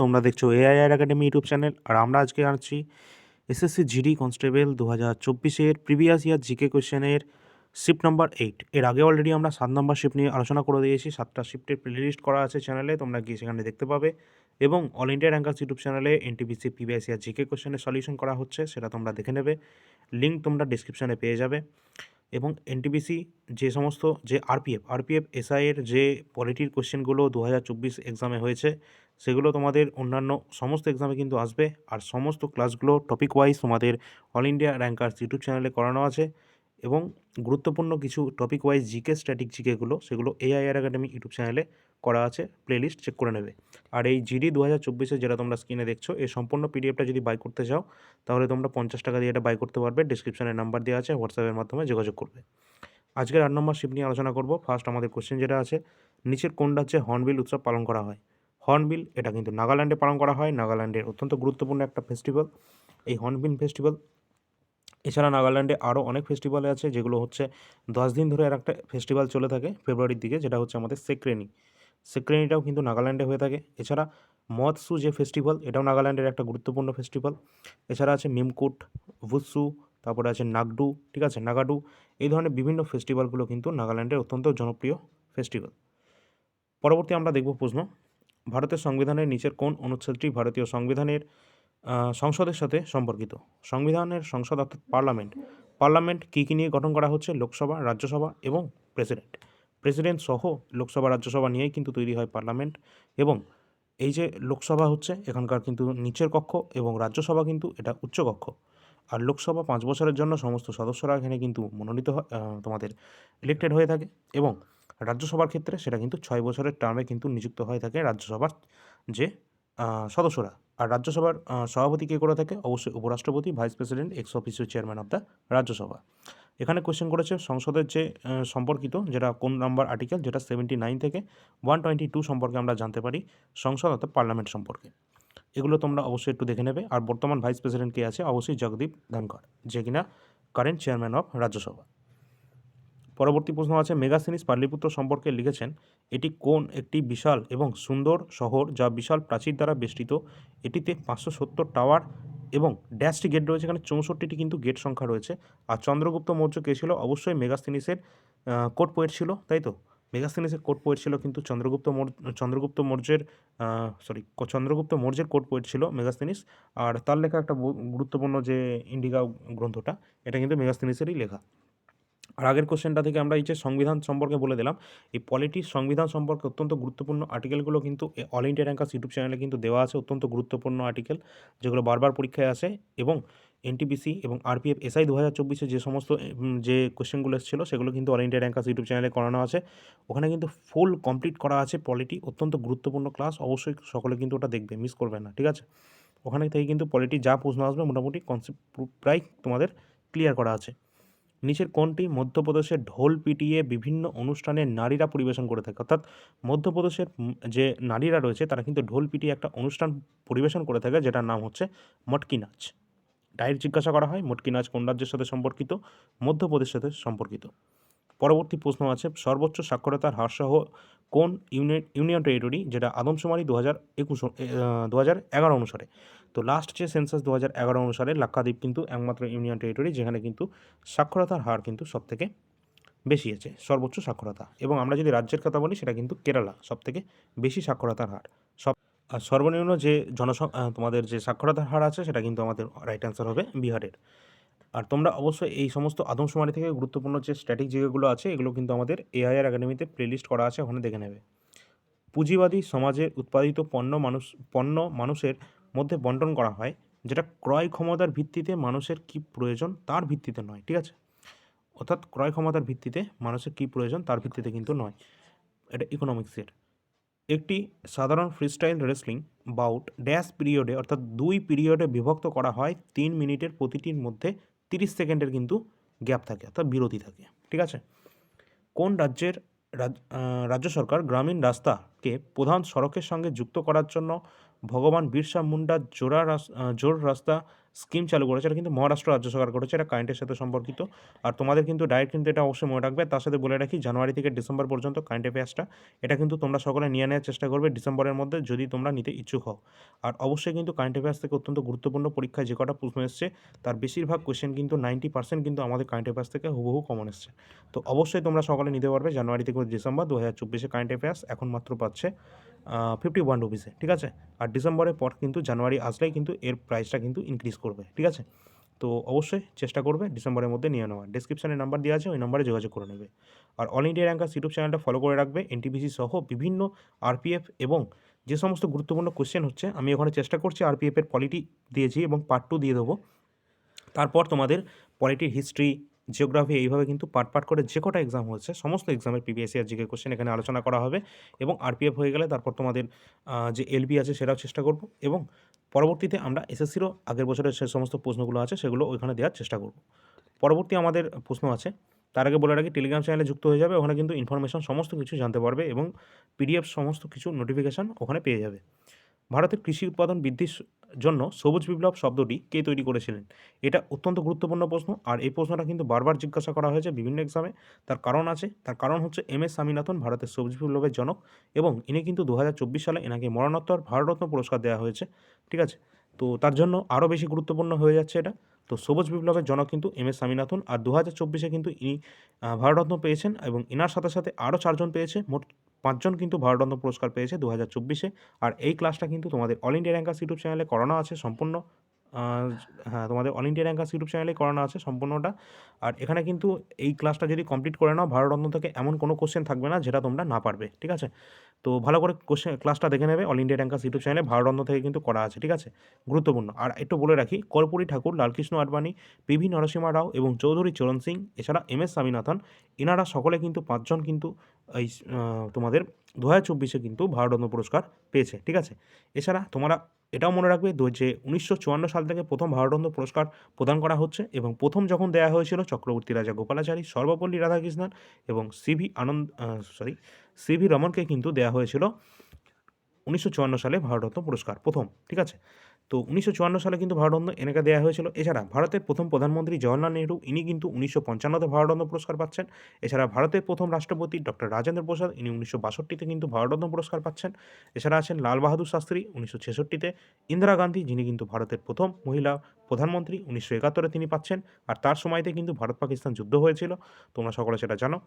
তোমরা দেখছ AIR academy YouTube channel. আর আমরা আজকে আনছি এসএসসি জিডি কনস্টেবল দু হাজার চব্বিশের প্রিভিয়াস ইয়ার জিকে কোয়েশ্চেনের শিফট নাম্বার এইট। এর আগে অলরেডি আমরা সাত নম্বর শিফট নিয়ে আলোচনা করে দিয়েছি। সাতটা শিফটের প্লেলিস্ট করা আছে চ্যানেলে, তোমরা গিয়ে সেখানে দেখতে পাবে। এবং অল ইন্ডিয়া র্যাঙ্কার্স ইউটিউব চ্যানেলে এনটিপিসি প্রিভিয়াস ইয়ার জিকে কোয়েশ্চেনের সলিউশন করা হচ্ছে, সেটা তোমরা দেখে নেবে। লিঙ্ক তোমরা ডিসক্রিপশানে পেয়ে যাবে। এবং এনটিপিসি যে সমস্ত, যে আরপিএফ আরপিএফ এসআইয়ের যে পলিটির কোশ্চেনগুলো দু হাজার চব্বিশ এক্সামে হয়েছে সেগুলো তোমাদের অন্যান্য সমস্ত এক্সামে কিন্তু আসবে। আর সমস্ত ক্লাসগুলো টপিক ওয়াইজ তোমাদের অল ইন্ডিয়া র্যাঙ্কার্স ইউটিউব চ্যানেলে করানো আছে এবং গুরুত্বপূর্ণ কিছু টপিক ওয়াইজ জিকে স্ট্যাটিক জিকেগুলো সেগুলো এআইআর একাডেমি ইউটিউব চ্যানেলে করা আছে। প্লেলিস্ট চেক করে নেবে। আর এই জিডি দু হাজার চব্বিশে যেটা তোমরা স্ক্রিনে দেখছ এই সম্পূর্ণ পিডিএফটা যদি বাই করতে চাও, তাহলে তোমরা পঞ্চাশ টাকা দিয়ে এটা বাই করতে পারবে। ডিসক্রিপশানে নাম্বার দেওয়া আছে হোয়াটসঅ্যাপের মাধ্যমে যোগাযোগ করবে। আজকের আট নম্বর শিফট নিয়ে আলোচনা করব। ফার্স্ট আমাদের কোশ্চেন যেটা আছে, নিচের কোন রাজ্যে হর্নবিল উৎসব পালন করা হয়? হর্নবিল, এটা কিন্তু নাগাল্যান্ডে পালন করা হয়। নাগাল্যান্ডের অত্যন্ত গুরুত্বপূর্ণ একটা ফেস্টিভ্যাল এই হর্নবিল ফেস্টিভ্যাল এছাড়া নাগাল্যান্ডে আরও অনেক ফেস্টিভ্যাল আছে, যেগুলো হচ্ছে দশ দিন ধরে আর একটা ফেস্টিভ্যাল চলে থাকে ফেব্রুয়ারির দিকে, যেটা হচ্ছে আমাদের সেক্রেনি। সেক্রেনিটাও কিন্তু নাগাল্যান্ডে হয়ে থাকে। এছাড়া মৎসু যে ফেস্টিভ্যাল এটাও নাগাল্যান্ডের একটা গুরুত্বপূর্ণ ফেস্টিভ্যাল এছাড়া আছে মিমকুট ভুৎসু তারপরে আছে নাগডু, ঠিক আছে? নাগাডু, এই ধরনের বিভিন্ন ফেস্টিভ্যালগুলো কিন্তু নাগাল্যান্ডের অত্যন্ত জনপ্রিয় ফেস্টিভ্যাল পরবর্তী আমরা দেখব প্রশ্ন। ভারতের সংবিধানের নিচের কোন অনুচ্ছেদটি ভারতীয় সংবিধানের সংসদের সাথে সম্পর্কিত? সংবিধানের সংসদ অর্থাৎ পার্লামেন্ট। পার্লামেন্ট কী কী নিয়ে গঠন করা হচ্ছে? লোকসভা, রাজ্যসভা এবং প্রেসিডেন্ট। প্রেসিডেন্ট সহ লোকসভা, রাজ্যসভা নিয়েই কিন্তু তৈরি হয় পার্লামেন্ট এবং এই যে লোকসভা হচ্ছে এখানকার কিন্তু নিচের কক্ষ এবং রাজ্যসভা কিন্তু এটা উচ্চ কক্ষ। আর লোকসভা পাঁচ বছরের জন্য সমস্ত সদস্যরা এখানে কিন্তু মনোনীত তোমাদের ইলেক্টেড হয়ে থাকে এবং রাজ্যসভার ক্ষেত্রে সেটা কিন্তু ছয় বছরের টার্মে কিন্তু নিযুক্ত হয়ে থাকে রাজ্যসভার যে সদস্যরা। আর রাজ্যসভার সভাপতি কে করে থাকে? অবশ্যই উপরাষ্ট্রপতি vice president ex officio chairman of the Rajya Sabha. এখানে কোয়েশ্চেন করেছে সংসদের যে সম্পর্কিত যেটা কোন নাম্বার আর্টিকেল যেটা সেভেন্টি নাইন থেকে ওয়ান টোয়েন্টি টু সম্পর্কে আমরা জানতে পারি, সংসদ অর্থাৎ পার্লামেন্ট সম্পর্কে। এগুলো তোমরা অবশ্যই একটু দেখে নেবে। আর বর্তমান ভাইস প্রেসিডেন্ট কে আছে? অবশ্যই জগদীপ ধনখড়, যে কিনা কারেন্ট চেয়ারম্যান অফ রাজ্যসভা। পরবর্তী প্রশ্ন আছে মেগাসিনিস পাটলিপুত্র সম্পর্কে লিখেছেন, এটি কোন একটি বিশাল এবং সুন্দর শহর যা বিশাল প্রাচীর দ্বারা বেষ্টিত? এটিতে পাঁচশো সত্তর টাওয়ার এবং ড্যাশটি গেট রয়েছে, এখানে চৌষট্টিটি কিন্তু গেট সংখ্যা রয়েছে। আর চন্দ্রগুপ্ত মৌর্য কে ছিল? অবশ্যই মেগাস্তিনিসের কোট পোয়েট ছিল, তাই তো? মেগাস্তিনিসের কোট পোয়েট ছিল কিন্তু চন্দ্রগুপ্ত মৌর্য, চন্দ্রগুপ্ত মৌর্যের সরি চন্দ্রগুপ্ত মৌর্যের কোট পোয়েট ছিল মেগাস্তিনিস আর তার লেখা একটা গুরুত্বপূর্ণ যে ইন্ডিকা গ্রন্থটা, এটা কিন্তু মেগাস্তিনিসেরই লেখা। আর আগের কোশ্চেনটা থেকে আমরা এই যে সংবিধান সম্পর্কে বলে দিলাম, এই পলিটির সংবিধান সম্পর্কে অত্যন্ত গুরুত্বপূর্ণ আর্টিকেলগুলো কিন্তু অল ইন্ডিয়া র্যাঙ্কার্স ইউটিউব চ্যানেলে কিন্তু দেওয়া আছে, অত্যন্ত গুরুত্বপূর্ণ আর্টিকেল যেগুলো বারবার পরীক্ষায় আসে এবং এনটিপিসি এবং আরপিএফ এসআই দু হাজার চব্বিশে যে সমস্ত যে কোশ্চেনগুলো এসেছিল, সেগুলো কিন্তু অল ইন্ডিয়া র্যাঙ্কার্স ইউটিউব চ্যানেলে করানো আছে। ওখানে কিন্তু ফুল কমপ্লিট করা আছে পলিটি অত্যন্ত গুরুত্বপূর্ণ ক্লাস অবশ্যই সকলে কিন্তু ওটা দেখবে মিস করবে না, ঠিক আছে? ওখানে থেকে কিন্তু পলিটি যা প্রশ্ন আসবে মোটামুটি কনসেপ্ট প্রায় তোমাদের ক্লিয়ার করা আছে। নিচের কোনটি মধ্যপ্রদেশের ঢোল পিটিয়ে বিভিন্ন অনুষ্ঠানে নারীরা পরিবেশন করে থাকে। অর্থাৎ মধ্যপ্রদেশের যে নারীরা রয়েছে, তারা কিন্তু ঢোল পিটিয়ে একটা অনুষ্ঠান পরিবেশন করে থাকে, যেটার নাম হচ্ছে মটকি নাচ। ডাইরেক্ট জিজ্ঞাসা করা হয়, মটকি নাচ কোন রাজ্যের সাথে সম্পর্কিত? মধ্যপ্রদেশের সাথে সম্পর্কিত। পরবর্তী প্রশ্ন আছে, সর্বোচ্চ সাক্ষরতার হার সহ কোন ইউনিয়ন ইউনিয়ন টেরিটরি যেটা আদমশুমারি দু হাজার একুশ দু হাজার এগারো অনুসারে? তো লাস্ট যে সেন্সাস দু হাজার এগারো অনুসারে লাক্ষাদ্বীপ কিন্তু একমাত্র ইউনিয়ন টেরিটরি যেখানে কিন্তু সাক্ষরতার হার কিন্তু সবথেকে বেশি আছে সর্বোচ্চ সাক্ষরতা। এবং আমরা যদি রাজ্যের কথা বলি সেটা কিন্তু কেরালা সবথেকে বেশি সাক্ষরতার হার। সব আর সর্বনিম্ন যে জনসং আহ, তোমাদের যে সাক্ষরতার হার আছে সেটা কিন্তু আমাদের রাইট অ্যান্সার হবে বিহারের। আর তোমরা অবশ্যই এই সমস্ত আদমশুমারি থেকে গুরুত্বপূর্ণ যে স্ট্যাটিক জায়গাগুলো আছে এগুলো কিন্তু আমাদের এআইআর একাডেমিতে প্লেলিস্ট করা আছে ওখানে দেখে নেবে। পুঁজিবাদী সমাজের উৎপাদিত পণ্য মানুষ পণ্য মানুষের মধ্যে বন্টন করা হয়, যেটা ক্রয় ক্ষমতার ভিত্তিতে মানুষের কী প্রয়োজন তার ভিত্তিতে নয়, ঠিক আছে? অর্থাৎ ক্রয় ক্ষমতার ভিত্তিতে মানুষের কী প্রয়োজন তার ভিত্তিতে কিন্তু নয়। এটা ইকোনমিক্সের একটি সাধারণ ফ্রিস্টাইল রেসলিং বাউট ড্যাশ পিরিয়ডে অর্থাৎ দুই পিরিয়ডে বিভক্ত করা হয়, তিন মিনিটের প্রতিটির মধ্যে তিরিশ সেকেন্ডের কিন্তু গ্যাপ থাকে, অর্থাৎ বিরতি থাকে, ঠিক আছে? কোন রাজ্যের রাজ- রাজ্য সরকার গ্রামীণ রাস্তাকে প্রধান সড়কের সঙ্গে যুক্ত করার জন্য ভগবান বিরসা মুন্ডার জোড়া জোর রাস্তা স্কিম চালু করেছে। এটা কিন্তু মহারাষ্ট্র রাজ্য সরকার করেছে, এটা কারেন্টের সাথে সম্পর্কিত। আর তোমাদের কিন্তু ডাইরেক্ট কিন্তু এটা অবশ্যই মনে রাখবে। তার সাথে বলে রাখি, জানুয়ারি থেকে ডিসেম্বর পর্যন্ত কারেন্ট অ্যাফেয়ার্সটা এটা কিন্তু তোমরা সকলে নিয়ে নেওয়ার চেষ্টা করবে ডিসেম্বরের মধ্যে যদি তোমরা নিতে ইচ্ছুক হও। আর অবশ্যই কিন্তু কারেন্ট অ্যাফেয়ার্স থেকে অত্যন্ত গুরুত্বপূর্ণ পরীক্ষায় যে কটা প্রশ্ন এসছে, তার বেশিরভাগ কোয়েশ্চেন কিন্তু নাইনটি পার্সেন্ট কিন্তু আমাদের কারেন্ট অ্যাফেয়ার্স থেকে হুবহু কমন এসছে। তো অবশ্যই তোমরা সকলে নিতে পারবে জানুয়ারি থেকে ডিসেম্বর দু হাজার চব্বিশে কারেন্ট অ্যাফেয়ার্স এখন মাত্র পাচ্ছে। ফিফটি ওয়ান রুপিসে ঠিক আছে? আর ডিসেম্বরের পর কিন্তু জানুয়ারি আসলেই কিন্তু এর প্রাইসটা কিন্তু ইনক্রিজ করবে, ঠিক আছে? তো অবশ্যই চেষ্টা করবে ডিসেম্বরের মধ্যে নিয়ে নেওয়ার। ডিসক্রিপশানে নাম্বার দেওয়া আছে, ওই নাম্বারে যোগাযোগ করে নেবে। আর অল ইন্ডিয়া র্যাঙ্কার্স ইউটিউব চ্যানেলটা ফলো করে রাখবে এনটিপিসি সহ বিভিন্ন আরপিএফ এবং যে সমস্ত গুরুত্বপূর্ণ কোশ্চেন হচ্ছে, আমি ওখানে চেষ্টা করছি আরপিএফের পলিটি দিয়েছি এবং পার্ট টু দিয়ে দেবো। তারপর তোমাদের পলিটির হিস্ট্রি জিওগ্রাফি এইভাবে কিন্তু পার্ট পার্ট করে যে কটা এক্সাম হচ্ছে সমস্ত এক্সামের পিবিএসসি আর জিকে কোশ্চেন এখানে আলোচনা করা হবে এবং আরপিএফ হয়ে গেলে তারপর তোমাদের যে এলবি আছে সেটাও চেষ্টা করব এবং পরবর্তীতে আমরা এসএসসিরও আগের বছরের সে সমস্ত প্রশ্নগুলো আছে সেগুলো ওইখানে দেওয়ার চেষ্টা করব। পরবর্তী আমাদের প্রশ্ন আছে, তার আগে বলে রাখি টেলিগ্রাম চ্যানেলে যুক্ত হয়ে যাবে, ওখানে কিন্তু ইনফরমেশন সমস্ত কিছু জানতে পারবে এবং পিডিএফ সমস্ত কিছু নোটিফিকেশান ওখানে পেয়ে যাবে। ভারতের কৃষি উৎপাদন বৃদ্ধির জন্য সবুজ বিপ্লব শব্দটি কে তৈরি করেছিলেন? এটা অত্যন্ত গুরুত্বপূর্ণ প্রশ্ন, আর এই প্রশ্নটা কিন্তু বারবার জিজ্ঞাসা করা হয়েছে বিভিন্ন এক্সামে তার কারণ আছে, তার কারণ হচ্ছে এম এস স্বামীনাথন ভারতের সবুজ বিপ্লবের জনক এবং ইনি কিন্তু দু হাজার চব্বিশ সালে এনাকে মরণোত্তর ভারতরত্ন পুরস্কার দেওয়া হয়েছে, ঠিক আছে? তো তার জন্য আরও বেশি গুরুত্বপূর্ণ হয়ে যাচ্ছে এটা। তো সবুজ বিপ্লবের জনক কিন্তু এম এস স্বামীনাথন, আর দু হাজার চব্বিশে কিন্তু ইনি ভারতরত্ন পেয়েছেন এবং এনার সাথে সাথে আরও চারজন পেয়েছে, মোট পাঁচজন কিন্তু ভারতরত্ন পুরস্কার পেয়েছে দু হাজার চব্বিশে। আর এই ক্লাসটা কিন্তু তোমাদের অল ইন্ডিয়া র্যাঙ্কার্স ইউটিউব চ্যানেলে করানো আছে সম্পূর্ণ হ্যাঁ তোমাদের অল ইন্ডিয়া র্যাঙ্কার্স ইউটিউব চ্যানেলে করানো আছে সম্পূর্ণটা। আর এখানে কিন্তু এই ক্লাসটা যদি কমপ্লিট করে নাও ভারতরত্ন থেকে এমন কোনো কোশ্চেন থাকবে না যেটা তোমরা না পারবে, ঠিক আছে? তো ভালো করে কোশ্চেন ক্লাসটা দেখে নেবে অল ইন্ডিয়া র্যাঙ্কার্স ইউটিউব চ্যানেলে ভারতরত্ন থেকে কিন্তু করা আছে, ঠিক আছে? গুরুত্বপূর্ণ। আর একটু বলে রাখি, কর্পূরী ঠাকুর, লালকৃষ্ণ আডবাণী পিভি নরসিমা রাও এবং চৌধুরী চরণ সিং, এছাড়া এম এস স্বামীনাথন, এনারা সকলে কিন্তু পাঁচজন কিন্তু এই তোমাদের দু হাজার চব্বিশে কিন্তু ভারতরত্ন পুরস্কার পেয়েছে, ঠিক আছে? এছাড়া তোমরা এটাও মনে রাখবে যে উনিশশো চুয়ান্ন সাল থেকে প্রথম ভারতরত্ন পুরস্কার প্রদান করা হচ্ছে এবং প্রথম যখন দেওয়া হয়েছিল চক্রবর্তী রাজা গোপালাচারী, সর্বপল্লী রাধাকৃষ্ণন এবং সিভি আনন্দ সরি সিভি রমনকে কিন্তু দেওয়া হয়েছিল উনিশশো চুয়ান্ন সালে ভারতরত্ন পুরস্কার, প্রথম, ঠিক আছে? তো উনিশশো চুয়ান্ন সালে কিন্তু ভারতরত্ন এনেকে দেওয়া হয়েছিল। এছাড়া ভারতের প্রথম প্রধানমন্ত্রী জওয়াহরলাল নেহরু, ইনি কিন্তু উনিশশো পঞ্চান্নতে ভারতরত্ন পুরস্কার পাচ্ছেন। এছাড়া ভারতের প্রথম রাষ্ট্রপতি ডক্টর রাজেন্দ্র প্রসাদ, ইনি উনিশশো বাষট্টিতে কিন্তু ভারতরত্ন পুরস্কার পাচ্ছেন। এছাড়া আছেন লাল বাহাদুর শাস্ত্রী, উনিশশো ছেষট্টিতে ইন্দিরা গান্ধী, যিনি কিন্তু ভারতের প্রথম মহিলা প্রধানমন্ত্রী, উনিশশো একাত্তরে তিনি পাচ্ছেন। আর তার সময়তে কিন্তু ভারত পাকিস্তান যুদ্ধ হয়েছিল। তোমরা সকলে সেটা জানো।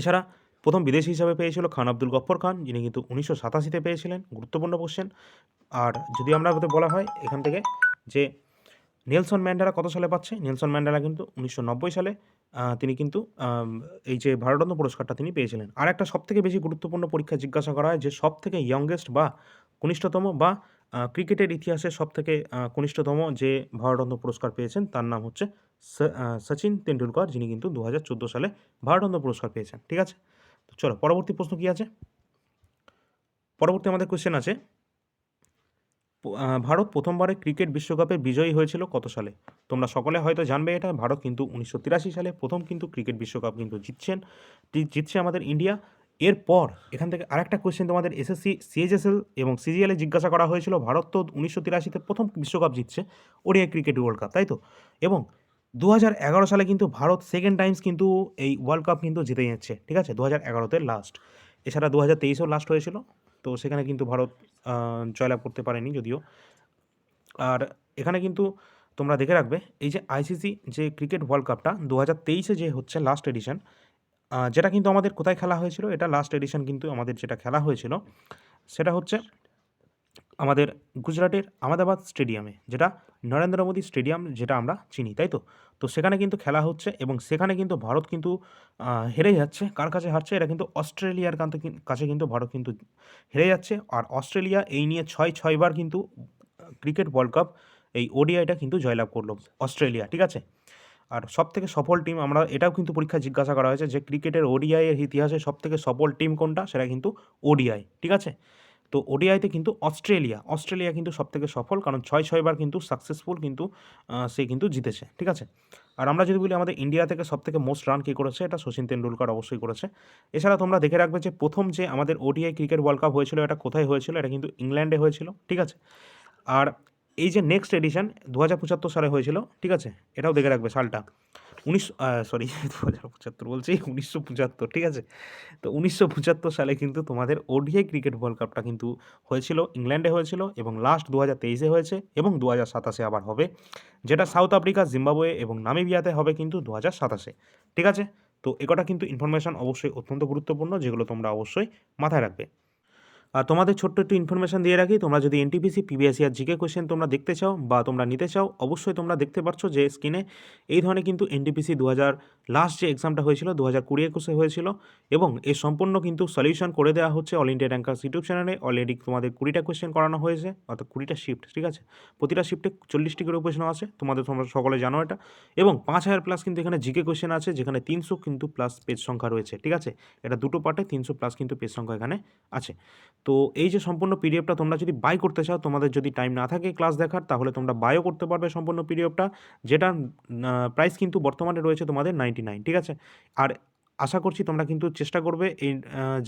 এছাড়া প্রথম বিদেশি হিসাবে পেয়েছিল খান আব্দুল গফর খান, যিনি কিন্তু উনিশশো সাতাশিতে পেয়েছিলেন, গুরুত্বপূর্ণ কোশ্চেন আর যদি আমরা বলা হয়, এখান থেকে যে নেলসন ম্যান্ডেলা কত সালে পাচ্ছে? নেলসন ম্যান্ডেলা কিন্তু উনিশশো নব্বই সালে তিনি কিন্তু এই যে ভারতরত্ন পুরস্কারটা তিনি পেয়েছিলেন। আর একটা সবথেকে বেশি গুরুত্বপূর্ণ পরীক্ষা জিজ্ঞাসা করা হয়, যে সব থেকে ইয়ংগেস্ট বা কনিষ্ঠতম বা ক্রিকেটের ইতিহাসে সব থেকে কনিষ্ঠতম যে ভারতরত্ন পুরস্কার পেয়েছেন, তার নাম হচ্ছে সচিন তেন্ডুলকর, যিনি কিন্তু দু সালে ভারতরত্ন পুরস্কার পেয়েছেন। ঠিক আছে? তো চলো, পরবর্তী প্রশ্ন কি আছে? পরবর্তী আমাদের কোশ্চেন আছে ভারত প্রথমবারে ক্রিকেট বিশ্বকাপে বিজয়ী হয়েছিল কত সালে? তোমরা সকলে হয়তো জানবে এটা, ভারত কিন্তু উনিশশো তিরাশি সালে প্রথম কিন্তু ক্রিকেট বিশ্বকাপ কিন্তু জিতছেন জিতছে আমাদের ইন্ডিয়া। এরপর এখান থেকে আরেকটা কোয়েশ্চেন তোমাদের এসএসসি সিএইচএসএল এবং সিজিএলে জিজ্ঞাসা করা হয়েছিল, ভারত তো উনিশশো তিরাশিতে প্রথম বিশ্বকাপ জিতছে, ওডিআই ক্রিকেট ওয়ার্ল্ড কাপ, তাই তো? এবং দু হাজার এগারো সালে কিন্তু ভারত সেকেন্ড টাইমস কিন্তু এই ওয়ার্ল্ড কাপ কিন্তু জিতে যাচ্ছে, ঠিক আছে? দু হাজার এগারোতে লাস্ট এছাড়া দু হাজার তেইশেও লাস্ট হয়েছিল, তো সেখানে কিন্তু ভারত জয়লাভ করতে পারেনি যদিও। আর এখানে কিন্তু তোমরা দেখে রাখবে, এই যে আইসিসি যে ক্রিকেট ওয়ার্ল্ড কাপটা দু হাজার তেইশে যে হচ্ছে লাস্ট এডিশন যেটা কিন্তু আমাদের কোথায় খেলা হয়েছিল, এটা লাস্ট এডিশন কিন্তু আমাদের যেটা খেলা হয়েছিল, সেটা হচ্ছে আমাদের গুজরাটের আহমেদাবাদ স্টেডিয়ামে যেটা নরেন্দ্র মোদী স্টেডিয়াম যেটা আমরা চিনি, তাই তো? তো সেখানে কিন্তু খেলা হচ্ছে এবং সেখানে কিন্তু ভারত কিন্তু হেরে যাচ্ছে। কার কাছে হারছে? এটা কিন্তু অস্ট্রেলিয়ার কাছে কিন্তু ভারত কিন্তু হেরে যাচ্ছে। আর অস্ট্রেলিয়া এই নিয়ে ছয় ছয়বার কিন্তু, ক্রিকেট ওয়ার্ল্ড কাপ এই ওডিআইটা কিন্তু জয়লাভ করল অস্ট্রেলিয়া, ঠিক আছে? আর সব থেকে সফল টিম আমরা, এটাও কিন্তু পরীক্ষায় জিজ্ঞাসা করা হয়েছে যে ক্রিকেটের ওডিআই এর ইতিহাসে সব থেকে সফল টিম কোনটা? সেটা কিন্তু ওডিআই, ঠিক আছে? তো ওডিআইতে কিন্তু অস্ট্রেলিয়া অস্ট্রেলিয়া কিন্তু সব থেকে সফল কারণ ছয় ছয়বার কিন্তু সাকসেসফুল কিন্তু সে কিন্তু জিতেছে, ঠিক আছে? আর আমরা যদি বলি আমাদের ইন্ডিয়া থেকে সব থেকে মোস্ট রান কী করেছে, এটা সচিন তেন্ডুলকার অবশ্যই করেছে। এছাড়া তোমরা দেখে রাখবে যে প্রথম যে আমাদের ওডিআই ক্রিকেট ওয়ার্ল্ড কাপ হয়েছিল, এটা কোথায় হয়েছিল? এটা কিন্তু ইংল্যান্ডে হয়েছিল, ঠিক আছে? আর এই যে নেক্সট এডিশন দু হাজার পঁচাত্তর সালে হয়েছিল, ঠিক আছে? এটাও দেখে রাখবে সালটা। উনিশশো সরি দু হাজার পঁচাত্তর বলছি, উনিশশো পঁচাত্তর, ঠিক আছে? তো উনিশশো পঁচাত্তর সালে কিন্তু তোমাদের ওডিআই ক্রিকেট ওয়ার্ল্ড কাপটা কিন্তু হয়েছিল, ইংল্যান্ডে হয়েছিল এবং লাস্ট দু হাজার তেইশে হয়েছে এবং দু হাজার সাতাশে আবার হবে, যেটা সাউথ আফ্রিকা, জিম্বাবুয়ে এবং নামিবিয়াতে হবে কিন্তু দু হাজার সাতাশে, ঠিক আছে? তো একটা কিন্তু ইনফরমেশান অবশ্যই অত্যন্ত গুরুত্বপূর্ণ, যেগুলো তোমরা অবশ্যই মাথায় রাখবে। তোমাদের ছোট্ট একটু ইনফরমেশন দিয়ে রাখি, তোমরা যদি এনটিপিসি পিবিএসসি আর জিকে কোশ্চেন তোমরা দেখতে চাও বা তোমরা নিতে চাও, অবশ্যই তোমরা দেখতে পাচ্ছ যে স্ক্রিনে এই ধরনের কিন্তু এনটিপিসি দু হাজার লাস্ট যে এক্সামটা হয়েছিল দু হাজার কুড়ি একুশে হয়েছিল এবং এর সম্পূর্ণ কিন্তু সলিউশন করে দেওয়া হচ্ছে অল ইন্ডিয়া র্যাঙ্কার্স ইউটিউব চ্যানেলে অলরেডি তোমাদের কুড়িটা কোয়েশ্চেন করানো হয়েছে, অর্থাৎ কুড়িটা শিফট ঠিক আছে? প্রতিটা শিফটে চল্লিশটি করে প্রশ্ন আছে তোমাদের তোমরা সকলে জানো এটা। এবং পাঁচ হাজার প্লাস কিন্তু এখানে জিকে কোশ্চেন আছে, যেখানে তিনশো কিন্তু প্লাস পেজ সংখ্যা রয়েছে, ঠিক আছে? এটা দুটো পার্টে তিনশো প্লাস কিন্তু পেজ সংখ্যা এখানে আছে। তো এই যে সম্পূর্ণ পিডিএফটা তোমরা যদি বাই করতে চাও, তোমাদের যদি টাইম না থাকে ক্লাস দেখার, তাহলে তোমরা বাইও করতে পারবে সম্পূর্ণ পিডিএফটা যেটা প্রাইস কিন্তু বর্তমানে রয়েছে তোমাদের নাইনটি নাইন ঠিক আছে? আর আশা করছি তোমরা কিন্তু চেষ্টা করবে এই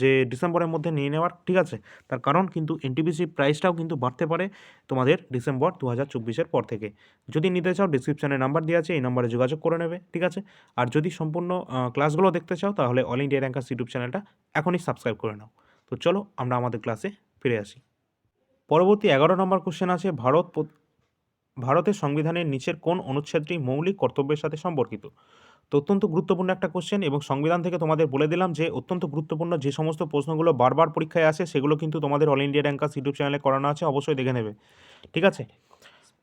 যে ডিসেম্বরের মধ্যে নিয়ে নেওয়ার, ঠিক আছে? তার কারণ কিন্তু এনটিপিসি প্রাইসটাও কিন্তু বাড়তে পারে তোমাদের ডিসেম্বর দু হাজার চব্বিশের পর থেকে। যদি নিতে চাও ডিসক্রিপশানে নাম্বার দেওয়া আছে, এই নাম্বারে যোগাযোগ করে নেবে, ঠিক আছে? আর যদি সম্পূর্ণ ক্লাসগুলো দেখতে চাও, তাহলে অল ইন্ডিয়া র্যাঙ্কার্স ইউটিউব চ্যানেলটা এখনই সাবস্ক্রাইব করে নাও। তো চলো আমরা আমাদের ক্লাসে ফিরে আসি। পরবর্তী এগারো নম্বর কোশ্চেন আছে, ভারত ভারতের সংবিধানের নিচের কোন অনুচ্ছেদটি মৌলিক কর্তব্যের সাথে সম্পর্কিত? তো অত্যন্ত গুরুত্বপূর্ণ একটা কোশ্চেন এবং সংবিধান থেকে তোমাদের বলে দিলাম যে, অত্যন্ত গুরুত্বপূর্ণ যে সমস্ত প্রশ্নগুলো বারবার পরীক্ষায় আসে সেগুলো কিন্তু তোমাদের অল ইন্ডিয়া র্যাঙ্কার্স ইউটিউব চ্যানেলে করানো আছে, অবশ্যই দেখে নেবে। ঠিক আছে?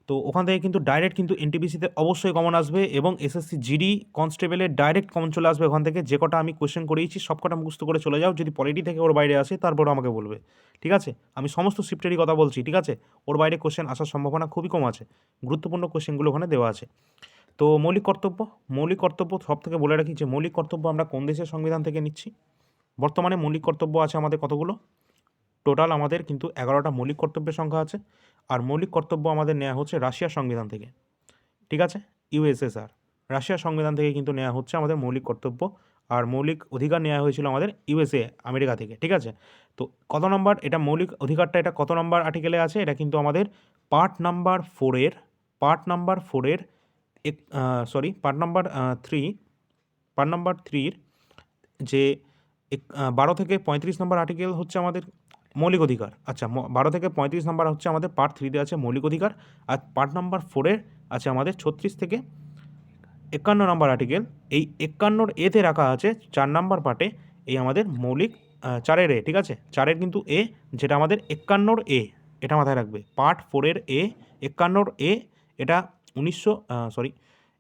তো ওখান থেকে কিন্তু ডাইরেক্ট কিন্তু এনটিপিসিতে অবশ্যই কমন আসবে এবং এসএসসি জিডি কনস্টেবলের ডাইরেক্ট কমন চলে আসবে ওখান থেকে। যে কটা আমি কোশ্চেন করিয়েছি, সব কটা মুখস্থ করে চলে যাও। যদি পলিটি থেকে ওর বাইরে আসে তারপর আমাকে বলবে। ঠিক আছে? আমি সমস্ত শিফটেরই কথা বলছি, ঠিক আছে? ওর বাইরে কোশ্চেন আসার সম্ভাবনা খুবই কম আছে। গুরুত্বপূর্ণ কোশ্চেনগুলো ওখানে দেওয়া আছে। তো মৌলিক কর্তব্য মৌলিক কর্তব্য সব থেকে বলে রাখি যে, মৌলিক কর্তব্য আমরা কোন দেশের সংবিধান থেকে নিচ্ছি? বর্তমানে মৌলিক কর্তব্য আছে আমাদের কতগুলো? টোটাল আমাদের কিন্তু এগারোটা মৌলিক কর্তব্যের সংখ্যা আছে। আর মৌলিক কর্তব্য আমাদের নেওয়া হচ্ছে রাশিয়ার সংবিধান থেকে। ঠিক আছে? ইউএসএসআর রাশিয়ার সংবিধান থেকে কিন্তু নেওয়া হচ্ছে আমাদের মৌলিক কর্তব্য। আর মৌলিক অধিকার নেওয়া হয়েছিল আমাদের ইউএসএ আমেরিকা থেকে। ঠিক আছে? তো কত নম্বর? এটা মৌলিক অধিকারটা এটা কত নম্বর আর্টিকেলে আছে? এটা কিন্তু আমাদের পার্ট নাম্বার ফোরের পার্ট নাম্বার ফোরের এক sorry part number three part number থ্রির যে বারো থেকে পঁয়ত্রিশ নম্বর আর্টিকেল হচ্ছে আমাদের মৌলিক অধিকার। আচ্ছা বারো থেকে পঁয়ত্রিশ নম্বর হচ্ছে আমাদের পার্ট থ্রিতে আছে মৌলিক অধিকার আর পার্ট নাম্বার ফোরের আছে আমাদের ছত্রিশ থেকে একান্ন নম্বর আর্টিকেল এই একান্নর এতে রাখা আছে চার নাম্বার পার্টে এই আমাদের মৌলিক চারের এ ঠিক আছে? চারের কিন্তু এ যেটা আমাদের একান্নর এ এটা মাথায় রাখবে। পার্ট ফোরের এ একান্নর এ এটা উনিশশো সরি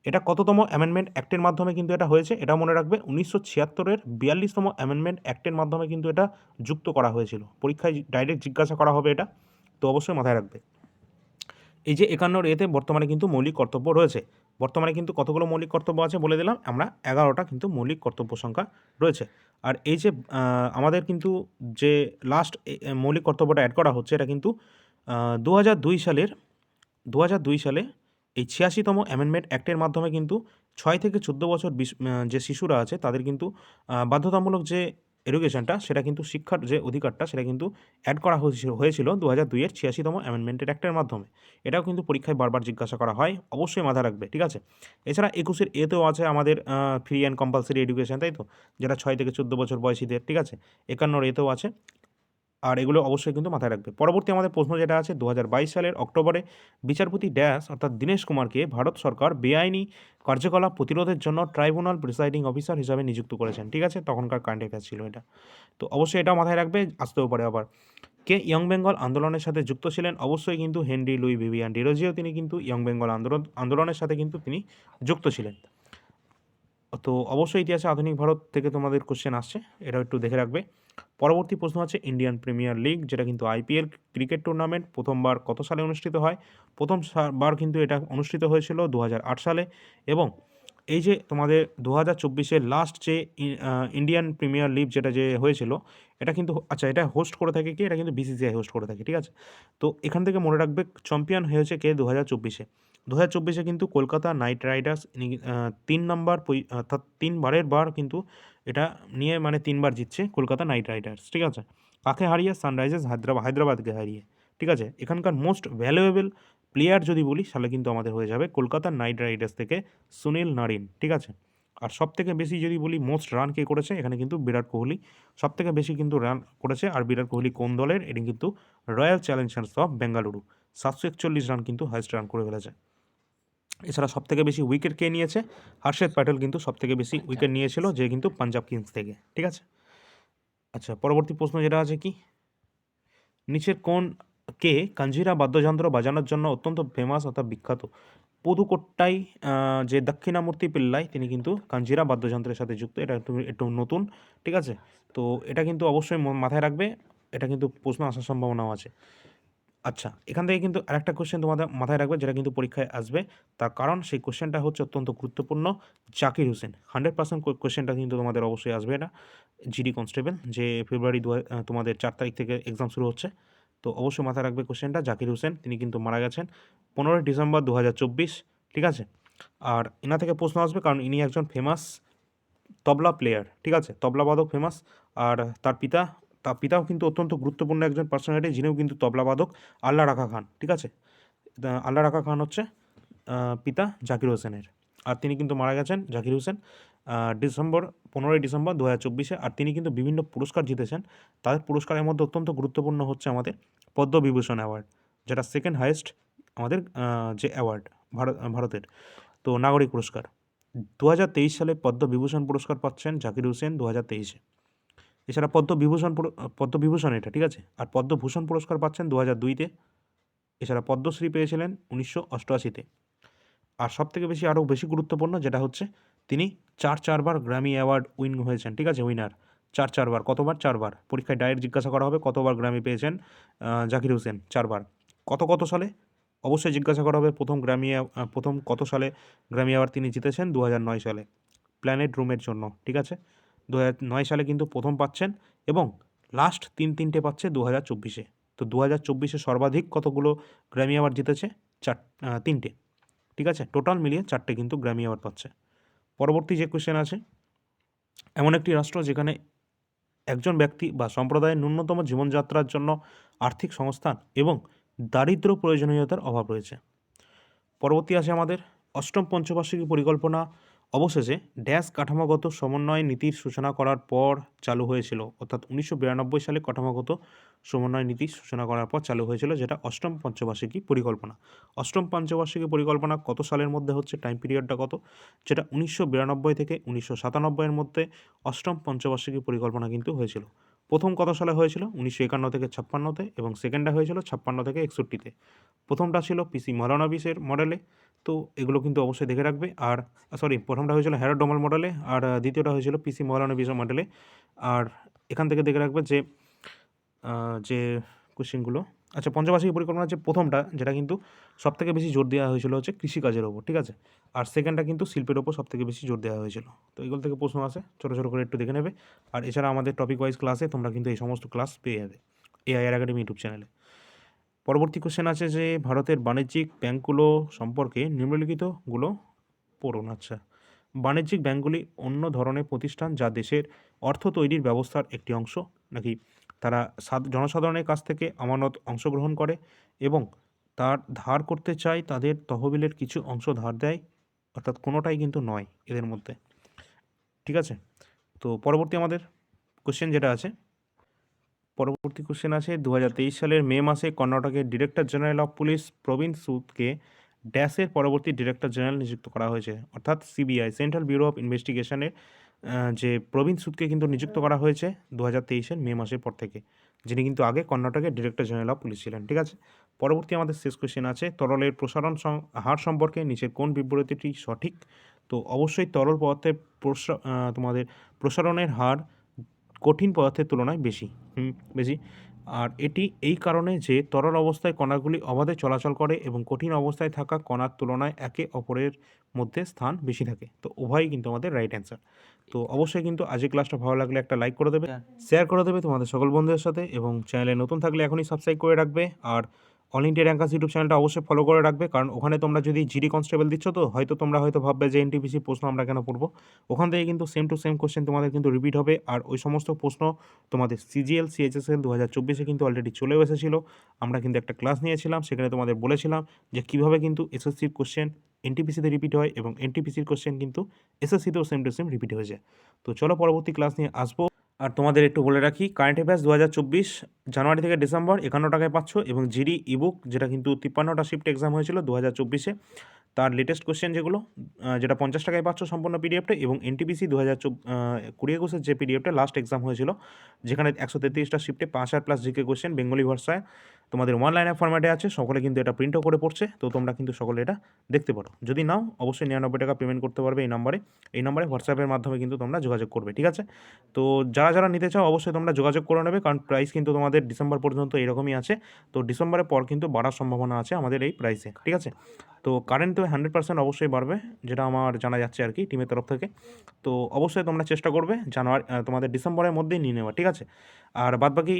এটা কততম অ্যামেন্ডমেন্ট অ্যাক্টের মাধ্যমে কিন্তু এটা হয়েছে এটা মনে রাখবে, উনিশশো ছিয়াত্তরের বিয়াল্লিশতম অ্যামেন্ডমেন্ট অ্যাক্টের মাধ্যমে কিন্তু এটা যুক্ত করা হয়েছিল। পরীক্ষায় ডাইরেক্ট জিজ্ঞাসা করা হবে এটা, তো অবশ্যই মাথায় রাখবে। এই যে একান্নর এতে বর্তমানে কিন্তু মৌলিক কর্তব্য রয়েছে, বর্তমানে কিন্তু কতগুলো মৌলিক কর্তব্য আছে বলে দিলাম, আমরা এগারোটা কিন্তু মৌলিক কর্তব্য সংখ্যা রয়েছে। আর এই যে আমাদের কিন্তু যে লাস্ট মৌলিক কর্তব্যটা অ্যাড করা হচ্ছে, এটা কিন্তু দু হাজার দুই সালের দু হাজার দুই সালে এই ছিয়াশিতম অ্যামেন্ডমেন্ট অ্যাক্টের মাধ্যমে কিন্তু ছয় থেকে চোদ্দ বছর যে শিশুরা আছে, তাদের কিন্তু বাধ্যতামূলক যে এডুকেশনটা সেটা কিন্তু শিক্ষার যে অধিকারটা, সেটা কিন্তু অ্যাড করা হয়েছিল হয়েছিল দু হাজার দুইয়ের ছিয়াশিতম অ্যামেন্ডমেন্টের অ্যাক্টের মাধ্যমে। এটাও কিন্তু পরীক্ষায় বারবার জিজ্ঞাসা করা হয়, অবশ্যই মাথা রাখবে, ঠিক আছে? এছাড়া একুশের এতেও আছে আমাদের ফ্রি অ্যান্ড কম্পালসারি এডুকেশন তাই তো? যেটা ছয় থেকে চোদ্দ বছর বয়সীদের, ঠিক আছে? একান্নর এতেও আছে। আর এগুলো অবশ্যই কিন্তু মাথায় রাখবে। পরবর্তী আমাদের প্রশ্ন যেটা আছে দু হাজার বাইশ সালের অক্টোবরে বিচারপতি ড্যাশ অর্থাৎ দীনেশ কুমারকে ভারত সরকার বেআইনি কার্যকলাপ প্রতিরোধের জন্য ট্রাইব্যুনাল প্রিসাইডিং অফিসার হিসাবে নিযুক্ত করেছেন। ঠিক আছে? তখনকার কারেন্ট অ্যাফেয়ার্স ছিল এটা। তো অবশ্যই এটাও মাথায় রাখবে, আসতেও পারে আবার। কে ইয়ং বেঙ্গল আন্দোলনের সাথে যুক্ত ছিলেন? অবশ্যই কিন্তু হেনরি লুই ভিভিয়ান ডিরোজিও তিনি কিন্তু ইয়ং বেঙ্গল আন্দোলন, আন্দোলনের সাথে কিন্তু তিনি যুক্ত ছিলেন। তো অবশ্যই ইতিহাসে আধুনিক ভারত থেকে তোমাদের কোশ্চেন আসছে, এটাও একটু দেখে রাখবে। পরবর্তী প্রশ্ন আছে ইন্ডিয়ান প্রিমিয়ার লিগ যেটা কিন্তু আইপিএল ক্রিকেট টুর্নামেন্ট প্রথমবার কত সালে অনুষ্ঠিত হয়? প্রথম বার কিন্তু এটা অনুষ্ঠিত হয়েছিল দু হাজার আট সালে এবং এই যে তোমাদের দু হাজার চব্বিশের লাস্ট যে ইন্ডিয়ান প্রিমিয়ার লিগ যেটা যে হয়েছিল, এটা কিন্তু আচ্ছা এটা হোস্ট করে থাকে কি? এটা কিন্তু বিসিসিআই হোস্ট করে থাকে, ঠিক আছে? তো এখান থেকে মনে রাখবে চ্যাম্পিয়ন হয়েছে কে দু হাজার চব্বিশে? দু হাজার চব্বিশে কিন্তু কলকাতা নাইট রাইডার্স তিন নাম্বার অর্থাৎ তিনবারের বার কিন্তু এটা নিয়ে মানে তিনবার জিতছে কলকাতা নাইট রাইডার্স, ঠিক আছে? কাকে হারিয়ে? সানরাইজার্স হায়দ্রাবাদ হায়দ্রাবাদকে হারিয়ে, ঠিক আছে? এখানকার মোস্ট ভ্যালুয়েবল প্লেয়ার যদি বলি, তাহলে কিন্তু আমাদের হয়ে যাবে কলকাতা নাইট রাইডার্স থেকে সুনীল নারিন, ঠিক আছে? আর সব থেকে বেশি যদি বলি, মোস্ট রান কে করেছে? এখানে কিন্তু বিরাট কোহলি সব থেকে বেশি কিন্তু রান করেছে, আর বিরাট কোহলি কোন দলের? এটি কিন্তু রয়্যাল চ্যালেঞ্জার্স অফ বেঙ্গালুরু। সাতশো একচল্লিশ রান কিন্তু হাইস্ট রান করে ফেলেছে। এছাড়া সব থেকে বেশি উইকেট কে নিয়েছে? হর্ষদ প্যাটেল কিন্তু সব থেকে বেশি উইকেট নিয়েছিল যে কিন্তু পাঞ্জাব কিংস থেকে ঠিক আছে? আচ্ছা পরবর্তী প্রশ্ন যেটা আছে কি? নিচের কোন কে কাঞ্জিরা বাদ্যযন্ত্র বাজানোর জন্য অত্যন্ত ফেমাস অর্থাৎ বিখ্যাত? পুদুকোট্টাই যে দক্ষিণামূর্তি পিল্লাই তিনি কিন্তু কাঞ্জিরা বাদ্যযন্ত্রের সাথে যুক্ত এটা একটু একটু নতুন ঠিক আছে? তো এটা কিন্তু অবশ্যই মাথায় রাখবে এটা কিন্তু প্রশ্ন আসার সম্ভাবনাও আছে। আচ্ছা এখান থেকে কিন্তু আরেকটা কোশ্চেন তোমাদের মাথায় রাখবে যেটা কিন্তু পরীক্ষায় আসবে। তার কারণ সেই কোশ্চেনটা হচ্ছে অত্যন্ত গুরুত্বপূর্ণ। জাকির হোসেন হান্ড্রেড পার্সেন্ট কোশ্চেনটা কিন্তু তোমাদের অবশ্যই আসবে এটা। জিডি কনস্টেবল যে ফেব্রুয়ারি দু হাজার- তোমাদের চার তারিখ থেকে এক্সাম শুরু হচ্ছে। তো অবশ্যই মাথায় রাখবে কোশ্চেনটা জাকির হোসেন, তিনি কিন্তু মারা গেছেন পনেরোই ডিসেম্বর দু হাজার চব্বিশ, ঠিক আছে? আর এনা থেকে প্রশ্ন আসবে কারণ ইনি একজন ফেমাস তবলা প্লেয়ার ঠিক আছে? তবলাবাদক ফেমাস আর তার পিতা তার পিতাও কিন্তু অত্যন্ত গুরুত্বপূর্ণ একজন পার্সোনালিটি যিনিও কিন্তু তবলাবাদক আল্লাহ রাখা খান, ঠিক আছে? আল্লাহ রাখা খান হচ্ছে পিতা জাকির হোসেনের। আর তিনি কিন্তু মারা গেছেন জাকির হোসেন ডিসেম্বর, পনেরোই ডিসেম্বর দু হাজার চব্বিশে। আর তিনি কিন্তু বিভিন্ন পুরস্কার জিতেছেন। তাদের পুরস্কারের মধ্যে অত্যন্ত গুরুত্বপূর্ণ হচ্ছে আমাদের পদ্মবিভূষণ অ্যাওয়ার্ড যেটা সেকেন্ড হাইয়েস্ট আমাদের যে অ্যাওয়ার্ড ভারত, ভারতের, তো নাগরিক পুরস্কার। দু হাজার তেইশ সালে পদ্মবিভূষণ পুরস্কার পাচ্ছেন জাকির হোসেন দু হাজার তেইশে। এছাড়া পদ্মবিভূষণ পদ্মবিভূষণ এটা, ঠিক আছে? আর পদ্মভূষণ পুরস্কার পাচ্ছেন দু হাজার দুইতে। এছাড়া পদ্মশ্রী পেয়েছিলেন উনিশশো অষ্টআশিতে। আর সব থেকে বেশি আরও বেশি গুরুত্বপূর্ণ যেটা হচ্ছে, তিনি চার চারবার গ্র্যামি অ্যাওয়ার্ড উইন হয়েছেন, ঠিক আছে উইনার চার চারবার, কতবার? চারবার। পরীক্ষায় ডায়েট জিজ্ঞাসা করা হবে কতবার গ্র্যামি পেয়েছেন জাকির হোসেন, চারবার। কত কত সালে? অবশ্যই জিজ্ঞাসা করা হবে প্রথম গ্র্যামি প্রথম কত সালে গ্র্যামি অ্যাওয়ার্ড তিনি জিতেছেন দু নয় সালে। প্ল্যানেট রুমের জন্য, ঠিক আছে? দু নয় সালে কিন্তু প্রথম পাচ্ছেন এবং লাস্ট তিন তিনটে পাচ্ছে দু হাজার চব্বিশে। তো দু হাজার চব্বিশে সর্বাধিক কতগুলো গ্র্যামি অ্যাওয়ার্ড জিতেছে? চার তিনটে। ঠিক আছে? টোটাল মিলিয়ে চারটে কিন্তু গ্র্যামি অ্যাওয়ার্ড পাচ্ছে। পরবর্তী যে কোয়েশ্চেন আছে, এমন একটি রাষ্ট্র যেখানে একজন ব্যক্তি বা সম্প্রদায়ের ন্যূনতম জীবনযাত্রার জন্য আর্থিক সংস্থান এবং দারিদ্র প্রয়োজনীয়তার অভাব রয়েছে। পরবর্তী আছে আমাদের অষ্টম পঞ্চবার্ষিকী পরিকল্পনা। অবশেষে ড্যাশ কাঠামোগত সমন্বয় নীতির সূচনা করার পর চালু হয়েছিল। অর্থাৎ উনিশশো বিরানব্বই সালে কাঠামোগত সমন্বয় নীতি সূচনা করার পর চালু হয়েছিল যেটা অষ্টম পঞ্চবার্ষিকী পরিকল্পনা। অষ্টম পঞ্চবার্ষিকী পরিকল্পনা কত সালের মধ্যে হচ্ছে? টাইম পিরিয়ডটা কত? যেটা উনিশশো বিরানব্বই থেকে উনিশশো সাতানব্বইয়ের মধ্যে অষ্টম পঞ্চবার্ষিকী পরিকল্পনা কিন্তু হয়েছিল। প্রথম কত সালে হয়েছিল? উনিশশো একান্ন থেকে ছাপ্পান্নতে এবং সেকেন্ডটা হয়েছিল ছাপ্পান্ন থেকে একষট্টিতে প্রথমটা ছিল পিসি মহারানবিসের মডেলে তো এগুলো কিন্তু অবশ্যই দেখে রাখবে। আর সরি প্রথমটা হয়েছিল হ্যারোডোমাল মডেলে আর, দ্বিতীয়টা হয়েছিল পিসি মহারানবিসের মডেলে আর, এখান থেকে দেখে রাখবে যে যে কোশ্চেনগুলো আচ্ছা পঞ্চবার্ষিকী পরিকল্পনার যে প্রথমটা, যেটা কিন্তু সবথেকে বেশি জোর দেওয়া হয়েছিল হচ্ছে কৃষিকাজের ওপর, ঠিক আছে? আর সেকেন্ডটা কিন্তু শিল্পের ওপর সবথেকে বেশি জোর দেওয়া হয়েছিল। তো এগুলো থেকে প্রশ্ন আছে ছোটো ছোটো করে একটু দেখে নেবে। আর এছাড়া আমাদের টপিক ওয়াইজ ক্লাসে তোমরা কিন্তু এই সমস্ত ক্লাস পেয়ে যাবে এআইআর একাডেমি ইউটিউব চ্যানেলে পরবর্তী কোশ্চেন আছে যে, ভারতের বাণিজ্যিক ব্যাংকগুলো সম্পর্কে নিম্নলিখিতগুলো পড়ুন। আচ্ছা বাণিজ্যিক ব্যাংকগুলি অন্য ধরনের প্রতিষ্ঠান যা দেশের অর্থ তৈরির ব্যবস্থার একটি অংশ নাকি? তারা জনসাধারণের কাছ থেকে আমানত অংশগ্রহণ করে এবং তার ধার করতে চায় তাদের তহবিলের কিছু অংশ ধার দেয়, অর্থাৎ কোনোটাই কিন্তু নয় এদের মধ্যে। ঠিক আছে? তো পরবর্তী আমাদের কোশ্চেন যেটা আছে, পরবর্তী কোশ্চেন আছে দু হাজার তেইশ সালের মে মাসে কর্ণাটকের director general of police Praveen সুদকে ড্যাশের পরবর্তী ডিরেক্টর জেনারেল নিযুক্ত করা হয়েছে, অর্থাৎ সিবিআই সেন্ট্রাল ব্যুরো অফ ইনভেস্টিগেশনের যে প্রবীণ সুদকে কিন্তু নিযুক্ত করা হয়েছে দু হাজার তেইশের মে মাসের পর থেকে, যিনি কিন্তু আগে কর্ণাটকের ডিরেক্টর জেনারেল অফ পুলিশ ছিলেন, ঠিক আছে? পরবর্তী আমাদের শেষ কোয়েশ্চেন আছে, তরলের প্রসারণ হার সম্পর্কে নিচের কোন বিবৃতিটি সঠিক? তো অবশ্যই তরল পদার্থের তোমাদের প্রসারণের হার কঠিন পদার্থের তুলনায় বেশি বেশি। আর এটি এই কারণে যে তরল অবস্থায় কণাগুলি অবাধে চলাচল করে এবং কঠিন অবস্থায় থাকা কণার তুলনায় একে অপরের মধ্যে স্থান বেশি থাকে। তো উভয়ই কিন্তু আমাদের রাইট অ্যান্সার তো অবশ্যই কিন্তু আজকে ক্লাসটা ভালো লাগলে একটা লাইক করে দেবে শেয়ার করে দেবে তোমাদের সকল বন্ধুদের সাথে এবং চ্যানেলে নতুন থাকলে এখনই সাবস্ক্রাইব করে রাখবে। আর অল ইন্ডিয়া র্যাঙ্কার্স ইউটিউব চ্যানেলটা অবশ্যই ফলো করে রাখবে। কারণ ওখানে তোমরা যদি জিডি কনস্টেবল দিচ্ছ, তো হয়তো তোমরা হয়তো ভাববে যে এনটিপিসি প্রশ্ন আমরা কেন পড়ব? ওখান থেকে কিন্তু সেম টু সেম কোশ্চেন তোমাদের কিন্তু রিপিট হবে। আর ওই সমস্ত প্রশ্ন তোমাদের সিজিএল সিএইচএসএল দু হাজার চব্বিশে কিন্তু অলরেডি চলেও এসেছিল। আমরা কিন্তু একটা ক্লাস নিয়েছিলাম, সেখানে তোমাদের বলেছিলাম যে কীভাবে কিন্তু এসএসসির কোশ্চেন এনটিপিসিতে রিপিট হয় এবং এনটিপিসির কোশ্চেন কিন্তু এসএসসিতেও সেম টু সেম রিপিট হয়ে যায়। তো চলো পরবর্তী ক্লাস নিয়ে আসব। আর তোমাদের একটু বলে রাখি কারেন্ট অ্যাফেয়ার্স দু হাজার চব্বিশ, জানুয়ারি থেকে ডিসেম্বর একান্ন টাকায় পাচ্ছ এবং জিডি ইবুক যেটা কিন্তু তিপ্পান্নটা শিফট এক্সাম হয়েছিল দু হাজার চব্বিশে, তার লেটেস্ট কোয়েশ্চেন যেগুলো যেটা পঞ্চাশ টাকায় পাচ্ছ সম্পূর্ণ পিডিএফটা এবং এনটিপিসি দু হাজার কুড়ি একুশের যে পিডিএফটা লাস্ট এক্সাম হয়েছিল, যেখানে একশো তেত্রিশটা শিফটে পাঁচ হাজার প্লাস জিকে কোয়েশ্চেন বেঙ্গলি ভাষায় তোমাদের ওয়ান লাইনের ফরম্যাটে আছে, সকলে কিন্তু এটা প্রিন্টও করে পড়ছে, তো তোমরা কিন্তু সকলে এটা দেখতে পারো। যদি নাও, অবশ্যই নিরানব্বই টাকা পেমেন্ট করতে পারবে এই নাম্বারে এই নাম্বারে হোয়াটসঅ্যাপের মাধ্যমে কিন্তু তোমরা যোগাযোগ করবে, ঠিক আছে? তো যারা যারা নিতে চাও, অবশ্যই তোমরা যোগাযোগ করে নেবে, কারণ প্রাইস কিন্তু তোমাদের ডিসেম্বর পর্যন্ত এরকমই আছে। তো ডিসেম্বরের পর কিন্তু বাড়ার সম্ভাবনা আছে আমাদের এই প্রাইসে ঠিক আছে? তো কারেন্ট তো হান্ড্রেড পার্সেন্ট অবশ্যই বাড়বে, যেটা আমার জানা যাচ্ছে আর কি টিমের তরফ থেকে। তো অবশ্যই তোমরা চেষ্টা করবে জানুয়ারি তোমাদের ডিসেম্বরের মধ্যেই নিয়ে নেওয়া, ঠিক আছে? আর বাদবাকি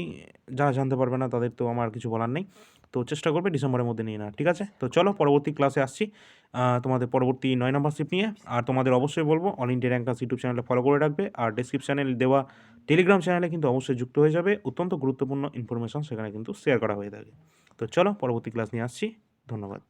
যারা জানতে পারবে না, তাদের তো আমার কিছু বলার নেই। তো চেষ্টা করবে ডিসেম্বরের মধ্যে নিয়ে নেওয়া ঠিক আছে? তো চলো পরবর্তী ক্লাসে আসছি। তোমাদের পরবর্তী নয় নম্বর শিফট নিয়ে। আর তোমাদের অবশ্যই বলব অল ইন্ডিয়া র্যাঙ্কার্স ইউটিউব চ্যানেলে ফলো করে রাখবে। আর ডিসক্রিপশানে দেওয়া টেলিগ্রাম চ্যানেলে কিন্তু অবশ্যই যুক্ত হয়ে যাবে। অত্যন্ত গুরুত্বপূর্ণ ইনফরমেশন সেখানে কিন্তু শেয়ার করা হয়ে থাকে। তো চলো পরবর্তী ক্লাস নিয়ে আসছি। ধন্যবাদ।